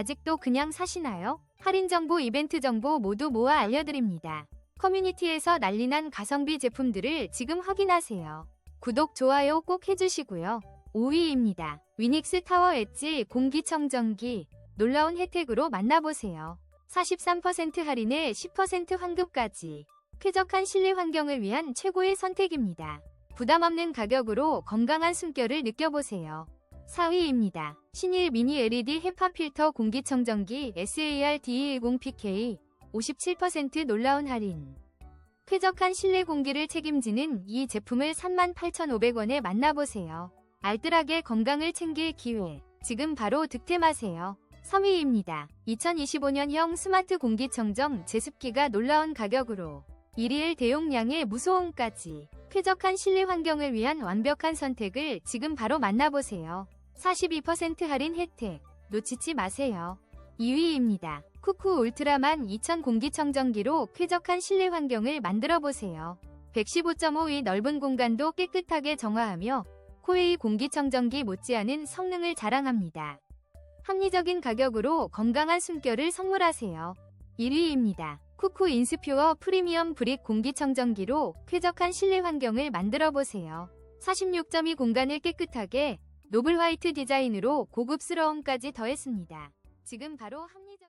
아직도 그냥 사시나요? 할인 정보, 이벤트 정보 모두 모아 알려드립니다. 커뮤니티에서 난리난 가성비 제품들을 지금 확인하세요. 구독, 좋아요 꼭 해주시고요. 5위입니다. 위닉스 타워 엣지 공기청정기 놀라운 혜택으로 만나보세요. 43% 할인에 10% 환급까지 쾌적한 실내 환경을 위한 최고의 선택입니다. 부담 없는 가격으로 건강한 숨결을 느껴보세요. 4위입니다. 신일 미니 LED 헤파 필터 공기청정기 SAR-D10PK 57% 놀라운 할인. 쾌적한 실내 공기를 책임지는 이 제품을 38,500원에 만나보세요. 알뜰하게 건강을 챙길 기회. 지금 바로 득템하세요. 3위입니다. 2025년형 스마트 공기청정 제습기가 놀라운 가격으로 1일 대용량의 무소음까지 쾌적한 실내 환경을 위한 완벽한 선택을 지금 바로 만나보세요. 42% 할인 혜택 놓치지 마세요. 2위입니다. 쿠쿠 울트라만 2000 공기청정기로 쾌적한 실내 환경을 만들어 보세요. 115.5위 넓은 공간도 깨끗하게 정화하며 코웨이 공기청정기 못지않은 성능을 자랑합니다. 합리적인 가격으로 건강한 숨결을 선물하세요. 1위입니다. 쿠쿠 인스퓨어 프리미엄 브릭 공기청정기로 쾌적한 실내 환경을 만들어 보세요. 46.2 공간을 깨끗하게 노블 화이트 디자인으로 고급스러움까지 더했습니다. 지금 바로 합리적